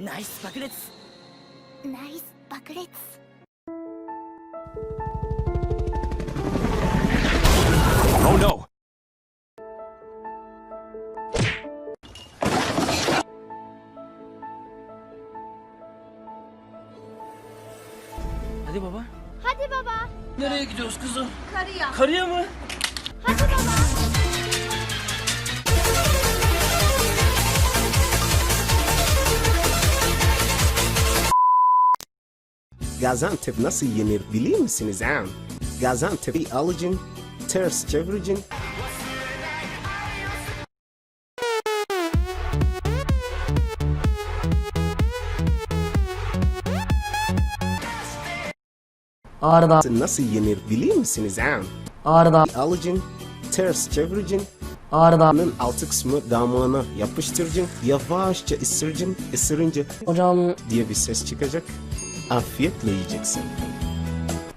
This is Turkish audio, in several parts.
ナイス爆裂ナイス爆裂 Oh no! Hadi baba. Hadi baba. Nereye gidiyoruz kızım? Karıya. Karıya mı? Hadi baba. Gaziantep nasıl yenir bilir misiniz ha? Gaziantep'i alacaksın, ters çevireceksin, Ağrı'da. nasıl yenir bilir misiniz ha? Ağrı'da. Alacaksın, ters çevireceksin, Ağrı'da. Onun altı kısmı damağına yapıştıracaksın, yavaşça ısıracaksın, ısırınca Hocam diye bir ses çıkacak. Afiyetle yiyeceksin.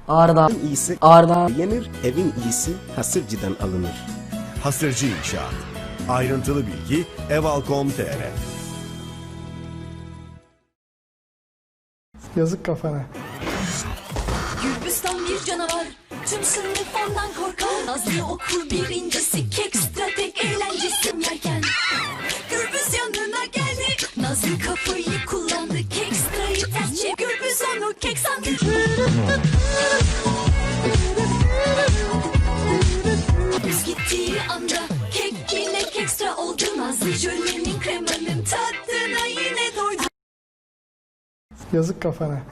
Ağrı'da. En iyisi Ağrı'da. yenir, evin iyisi hasırcıdan alınır. Hasırcı İnşaat. Ayrıntılı bilgi eval.com.tr Yazık kafana. Gürbüstan bir canavar Tüm sınıf ondan korkar Nazlı okul birincisi Kek strateg eğlencesi yerken Gürbüz yanına geldi Nazlı kafayı Yazık kafana.